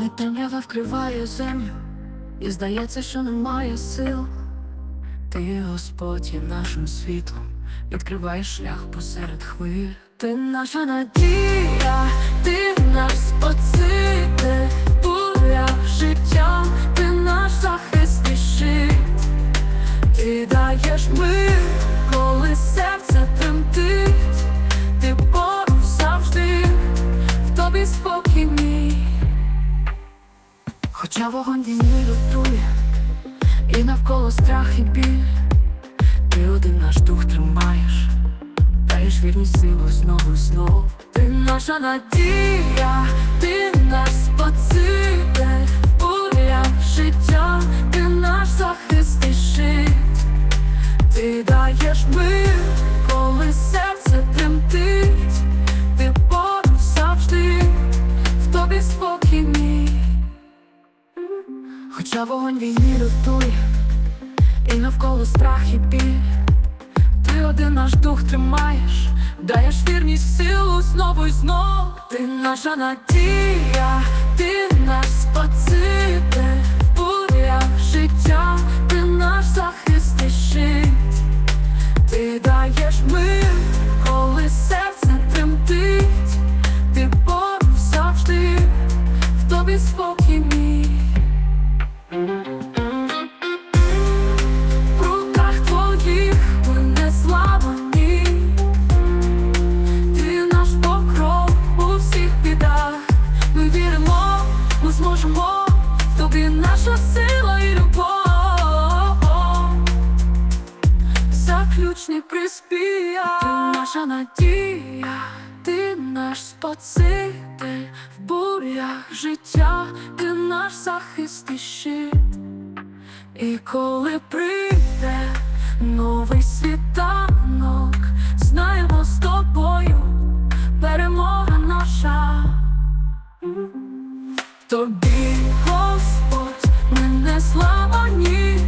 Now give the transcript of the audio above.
Коли темрява вкриває землю, і здається, що немає сил, ти, Господь, є нашим світлом, відкриваєш шлях посеред хвиль. Ти наша надія, ти наш спаситель, буря життя, Хоча вогонь війни рятує, і навколо страх і біль, ти один наш дух тримаєш, даєш вірність силу знову і знову. Ти наша надія, Хоча вогонь війни лютує, і навколо страх і біль, ти один наш дух тримаєш, даєш вірність силу знову і знов. Ти наша надія, ти наш спаситель, в бурях життя, ти наш захист щит. Ти даєш мир, сила і любов. Заключний приспія, ти наша надія, ти наш спаситель в бурях життя, ти наш захист і щит. І коли прийде новий світанок, знаємо з тобою перемога наша. Тобі, Господь, ні.